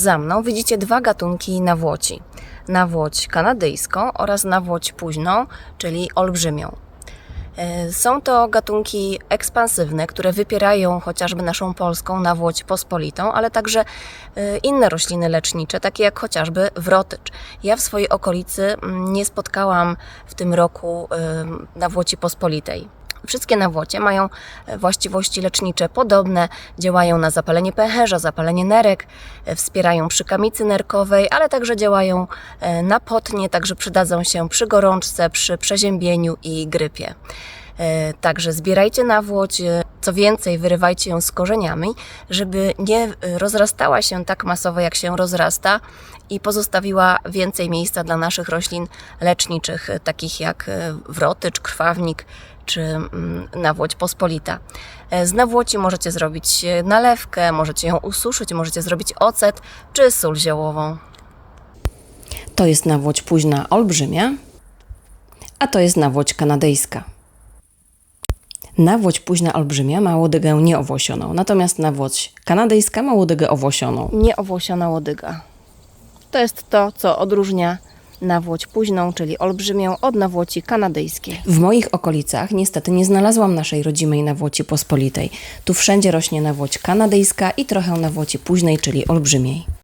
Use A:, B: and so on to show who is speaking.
A: Za mną widzicie dwa gatunki nawłoci. Nawłoć kanadyjską oraz nawłoć późną, czyli olbrzymią. E, Są to gatunki ekspansywne, które wypierają chociażby naszą polską nawłoć pospolitą, ale także e, inne rośliny lecznicze, takie jak chociażby wrotycz. Ja w swojej okolicy mm, nie spotkałam w tym roku e, nawłoci pospolitej. Wszystkie nawłocie mają e, właściwości lecznicze podobne, działają na zapalenie pęcherza, zapalenie nerek, e, wspierają przy kamicy nerkowej, ale także działają e, na potnie, także przydadzą się przy gorączce, przy przeziębieniu i grypie. Także zbierajcie nawłoć, co więcej, wyrywajcie ją z korzeniami, żeby nie e, rozrastała się tak masowo, jak się rozrasta i pozostawiła więcej miejsca dla naszych roślin leczniczych, e, takich jak e, wrotycz, krwawnik czy mm, nawłoć pospolita. E, Z nawłoci możecie zrobić nalewkę, możecie ją ususzyć, możecie zrobić ocet czy sól ziołową. To jest nawłoć późna olbrzymia, a to jest nawłoć kanadyjska. Nawłoć późna olbrzymia ma łodygę nieowłosioną, natomiast nawłoć kanadyjska ma łodygę owłosioną. Nieowłosiona łodyga. To jest to, co odróżnia nawłoć późną, czyli olbrzymią, od nawłoci kanadyjskiej. W moich okolicach niestety nie znalazłam naszej rodzimej nawłoci pospolitej. Tu wszędzie rośnie nawłoć kanadyjska i trochę nawłoci późnej, czyli olbrzymiej.